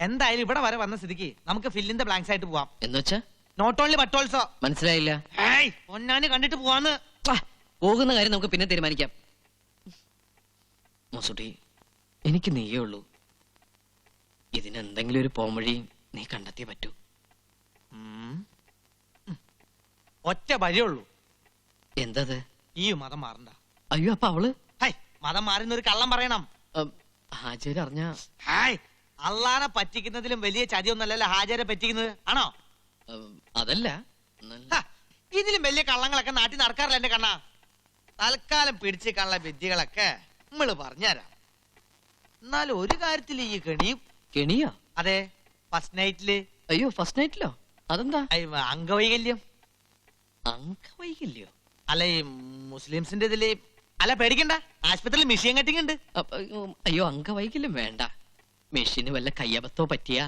എന്തായാലും ഇവിടെ വരെ വന്ന സ്ഥിതിക്ക് നമുക്ക് ഫില്ലിന്റെ ബ്ലാങ്ക്സ് ആയിട്ട് പോവാം. എന്നുവെച്ചാ? നോട്ട് ഓൺലി ബട്ട് ഓൾസോ മനസ്സിലായില്ല. പൊന്നാന് കണ്ടിട്ട് പോവാന്ന്. പോകുന്ന കാര്യം നമുക്ക് പിന്നെ തീരുമാനിക്കാം. മൊസുട്ടി എനിക്ക് നീയേ ഉള്ളൂ. ഇതിനെന്തെങ്കിലും ഒരു പോംവഴി നീ കണ്ടെത്തിയേ പറ്റൂ. ഒറ്റ വഴിയുള്ളൂ എന്തത്? ഈ മതം മാറണ്ട. അയ്യോ അപ്പൊ അവൾ? മതം മാറുന്ന ഒരു കള്ളം പറയണം. ഹാജര് അറിഞ്ഞ ഹായ് അള്ളാനെ പറ്റിക്കുന്നതിലും വലിയ ചതിയൊന്നല്ലല്ലോ ഹാജരെ പറ്റിക്കുന്നത്. ആണോ? അതല്ല. ഹ, ഇതിലും വലിയ കള്ളങ്ങളൊക്കെ നാട്ടിൽ നടക്കാറില്ല എന്റെ കണ്ണാ. തൽക്കാലം പിടിച്ച് കള്ള വിദ്യകളൊക്കെ നമ്മൾ പറഞ്ഞുതരാം. എന്നാലും ഒരു കാര്യത്തിൽ ഈ കെണിയും കെണിയാ? അതെ ഫസ്റ്റ് നൈറ്റിൽ അയ്യോ ഫസ്റ്റ് നൈറ്റിലോ അതെന്താ? അംഗവൈകല്യം. അങ്കവൈകില്ലയോ അല്ല ഈ മുസ്ലിംസിന്റെ ഇതിൽ അല്ല പേടിക്കണ്ട. ആശുപത്രിയിൽ മിഷീൻ കട്ടിങ് ഉണ്ട്. അയ്യോ അംഗവൈകല്യം വേണ്ട. മെഷീന് വല്ല കയ്യബത്തോ പറ്റിയാ?